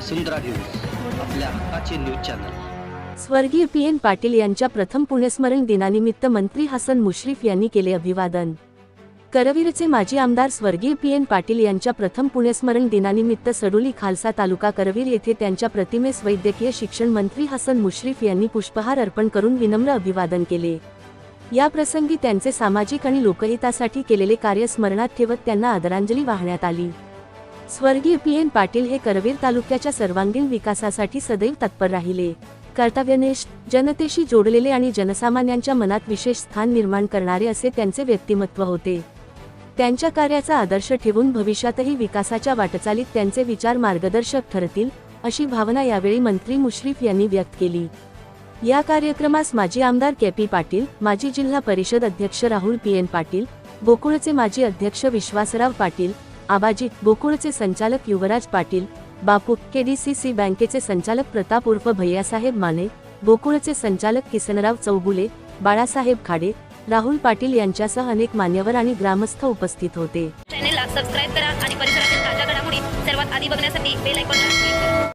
वसुंधरा news आपल्या हक्काचे news channel. स्वर्गीय पी एन पाटील यांच्या प्रथम पुण्यस्मरण दिनानिमित्त मंत्री हसन मुश्रीफ यांनी केले अभिवादन. करवीरचे माजी आमदार स्वर्गीय पी एन पाटील यांच्या प्रथम पुण्यस्मरण दिनानिमित्त सडोली खालसा तालुका करवीर येथे त्यांच्या प्रतिमेस वैद्यकीय शिक्षण मंत्री हसन मुश्रीफ यांनी पुष्पहार अर्पण करून विनम्र अभिवादन केले. या प्रसंगी त्यांचे सामाजिक आणि लोकहितासाठी केलेले कार्य स्मरणात ठेवत त्यांना आदरांजली वाहण्यात आली. स्वर्गीय पी एन पाटील हे करवीर तालुक्याच्या सर्वांगीण विकासासाठी सदैव तत्पर राहिले. कर्तव्यनिष्ठ जनतेशी जोडलेले आणि जनसामान्यांच्या मनात विशेष स्थान निर्माण करणारे असे त्यांचे व्यक्तिमत्व होते. त्यांच्या कार्याचा आदर्श ठेवून भविष्यातही विकासाच्या वाटचालीत त्यांचे विचार मार्गदर्शक ठरतील अशी भावना यावेळी मंत्री मुश्रीफ यांनी व्यक्त केली. या कार्यक्रमास माजी आमदार के पी पाटील माजी जिल्हा परिषद अध्यक्ष राहुल पी एन पाटील गोकुळचे माजी अध्यक्ष विश्वासराव पाटील आबाजी गोकुळचे संचालक युवराज पाटील बापू केडीसीसी बँकेचे संचालक प्रताप उर्फ भैयासाहेब माने गोकुळचे संचालक किसनराव चौगुले बाळासाहेब खाडे राहुल पाटील यांच्यासह अनेक मान्यवर आणि ग्रामस्थ उपस्थित होते. चॅनेलला सबस्क्राईब करा आणि परिसरातील ताज्या घडामोडी सर्वात आधी बघण्यासाठी बेल आयकॉनला